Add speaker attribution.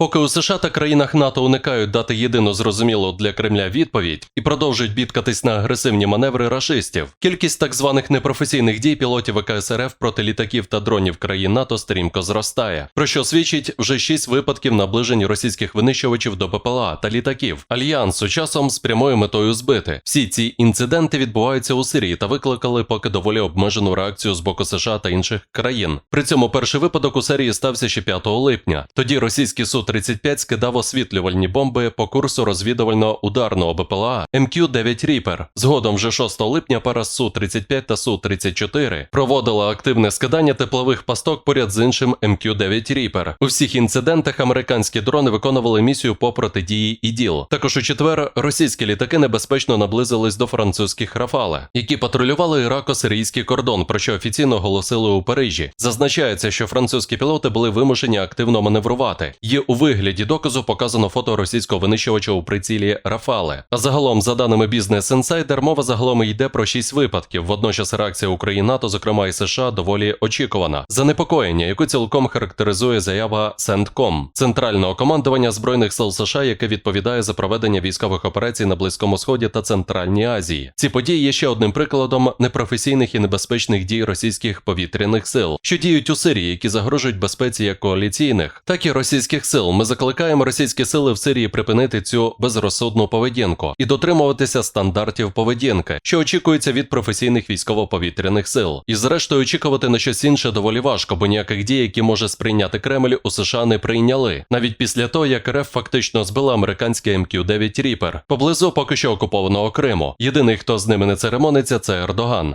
Speaker 1: Поки у США та країнах НАТО уникають дати єдину зрозумілу для Кремля відповідь і продовжують бідкатись на агресивні маневри рашистів, кількість так званих непрофесійних дій пілотів ВКСРФ проти літаків та дронів країн НАТО стрімко зростає, про що свідчить вже шість випадків наближень російських винищувачів до ППЛА та літаків. Альянсу часом з прямою метою збити. Всі ці інциденти відбуваються у Сирії та викликали поки доволі обмежену реакцію з боку США та інших країн. При цьому перший випадок у серії стався ще 5 липня. Тоді російський Су-35 скидав освітлювальні бомби по курсу розвідувального ударного БПЛА МК-9 Ріпер. Згодом вже 6 липня пара Су-35 та Су-34 проводила активне скидання теплових пасток поряд з іншим МК-9 Ріпер. У всіх інцидентах американські дрони виконували місію по протидії ІДІЛ. Також у четвер російські літаки небезпечно наблизились до французьких Рафале, які патрулювали ірако-сирійський кордон, про що офіційно оголосили у Парижі. Зазначається, що французькі пілоти були вимушені активно маневрувати. Є у вигляді доказу показано фото російського винищувача у прицілі Рафале. Загалом, за даними Business Insider, мова загалом йде про шість випадків. Водночас реакція України НАТО, зокрема і США, доволі очікувана. Занепокоєння, яку цілком характеризує заява CENTCOM, центрального командування збройних сил США, яке відповідає за проведення військових операцій на Близькому Сході та Центральній Азії. Ці події є ще одним прикладом непрофесійних і небезпечних дій російських повітряних сил, що діють у Сирії, які загрожують безпеці як коаліційних, так і російських сил. Ми закликаємо російські сили в Сирії припинити цю безрозсудну поведінку і дотримуватися стандартів поведінки, що очікується від професійних військово-повітряних сил. І зрештою очікувати на щось інше доволі важко, бо ніяких дій, які може сприйняти Кремль, у США не прийняли, навіть після того, як РФ фактично збила американський МК-9 Ріпер поблизу поки що окупованого Криму. Єдиний, хто з ними не церемониться, це Ердоган.